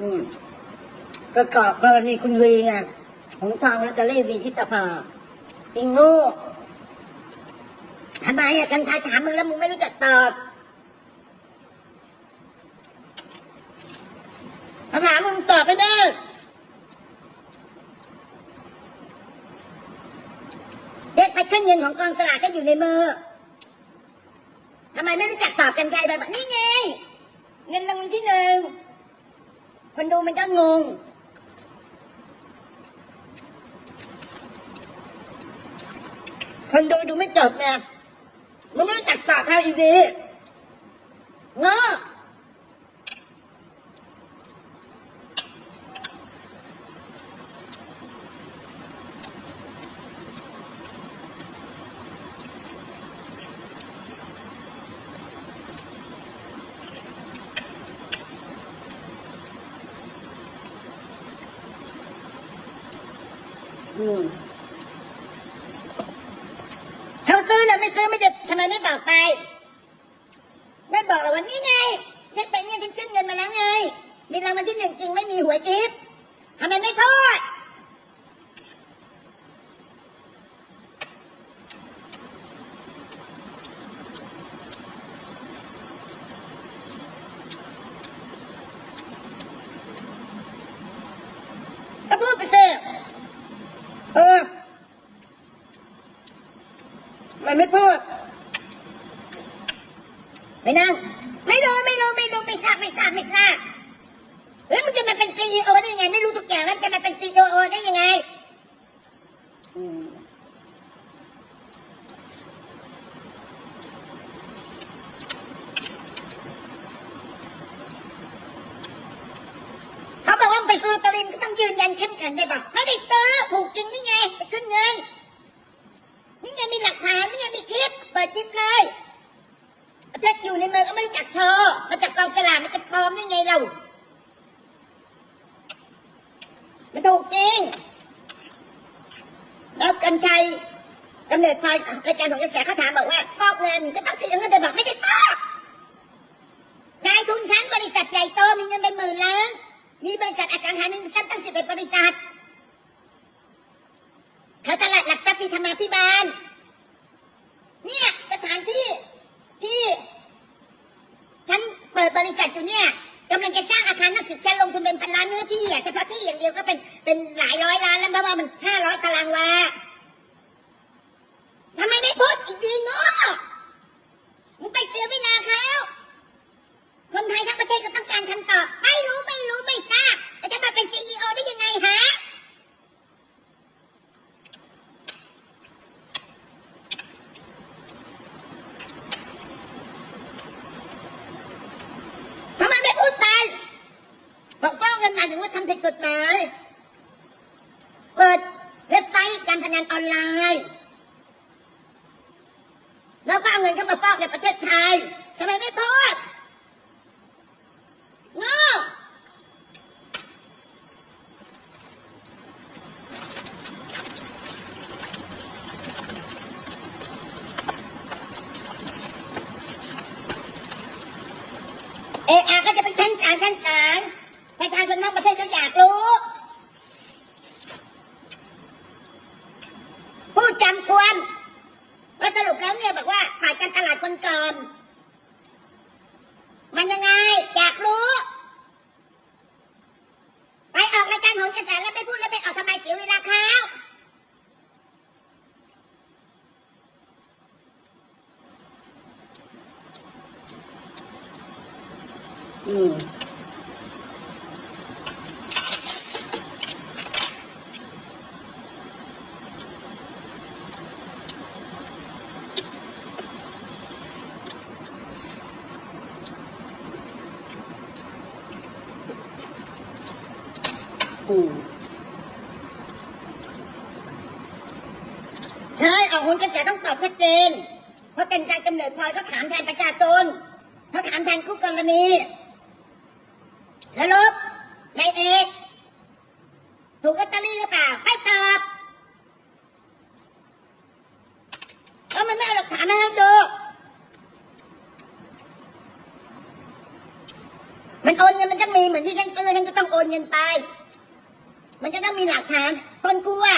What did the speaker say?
อืมประกอบกรณีคุณวีไงของทางลอตเตอรี่วีทิตภาอิงโง่ทำไมอะกันทายถามมึงแล้วมึงไม่รู้จักตอบมาถามมึงตอบไม่ได้เด็กไปขึ้นเงินของกองสลากก็อยู่ในมือทำไมไม่รู้จักตอบกันไกลไปบนี่ไง เงินรางวัลที่หนึ่ง คนดูมันก็งง คนดูดูไม่จบเนี่ยมันไม่รู้จักตอบเท่าอีดีเงออืม เขาซื้อหรือไม่ซื้อไม่ได้ทำไมไม่บอกไป ไม่บอกหรอวันนี้ไงเช็คไปเนี่ยที่ขึ้นเงินมาแล้วไง มีรางวัลที่หนึ่งจริงไม่มีหวยทิพย์ทำไมไม่พูดก็พูดไปสิ เออ มันไม่พูด ไม่นั่ง ไม่รู้ไม่รู้ไม่รู้ไม่ทราบไม่ทราบไม่ทราบแล้วมันจะมาเป็นซีอีโอได้ยังไง ไม่รู้ทุกอย่างแล้วจะมาเป็นซีอีโอได้ยังไงอืมเขาบอกว่าไปซื้อลอตเตอรี่ก็ต้องยืนยันเข้มแข็งได้บอกไม่ได้ซื้อถูกจริงนี่ไงไปขึ้นเงิน นี่ไงมีหลักฐานนี่ไงมีคลิปเปิดคลิปเลยประเทศอยู่ในเมืองก็ไม่รู้จักโชว์มาจากกองสลากมันจะปลอมได้ไงเรามันถูกจริง แล้วกัญชัยกำ เนิดพลอยรายการของกระแสเขาถามบอกว่าฟอกเงินก็ต้องเสียเงินแต่บอกไม่ได้ฟอกนายทุนชั้นบริษัทใหญ่โตมีเงินเป็นหมื่นล้านมีบริษัทอสังหาริมทรัพย์ตั้งสิบเอ็ดบริษัทเขาตลาดหลักทรัพย์ที่ธรรมาพิบาลเนี่ยสถานที่ที่ฉันเปิดบริษัทอยู่เนี่ยกำลังจะสร้างอาคารนักศึกษาลงทุนเป็นพันล้านเนื้อที่อะเฉพาะที่อย่างเดียวก็เป็นเป็นหลายร้อยล้านแล้วเพราะว่ามันห้าร้อยตารางวา ทำไมไม่พูดอีกทีโง่มึงไปเสียเวลาเขาคนไทยทั้งประเทศก็ต้องการคำตอบ ไม่รู้ไม่รู้ไม่ทราบแต่จะมาเป็นซีอีโอได้ยังไงฮะทำไมไม่พูดไป บอกว่าเงินมาถึงว่าทำผิดกฎหมาย เปิดเว็บไซต์การพนันออนไลน์ แล้วก็เอาเงิ นเข้ามาฟอกในประเทศไทยทำไมไม่พูดโง่เออาก็จะไปชั้นศาลชั้นศาลประชาชนทั้งประเทศก็อยากรู้พูดจำควร ว่าสรุปแล้วเนี่ยบอกว่าฝ่ายการตลาดคนก่อนมันยังไง อยากรู้ ไปออกรายการโหนกระแสแล้วไปพูดแล้วไปออกทำไมเสียเวลาเขาอืม ปูใช่ออกคนกระแสต้องตอบชัดเจน เพราะเป็นการกำเนิดพลอยเขาถามแทนประชาชนเขาถามแทนคู่กรณีสรุปนายเอกถูกกัตเตอรี่หรือเปล่าไม่ตอบก็มันไม่เอาหลักฐานนะครับดูมันโอนเงินมันต้องมีเหมือนที่ฉันซื้อฉันก็ต้องโอนเงินไป มันก็ต้องมีหลักฐานต้นกล้วย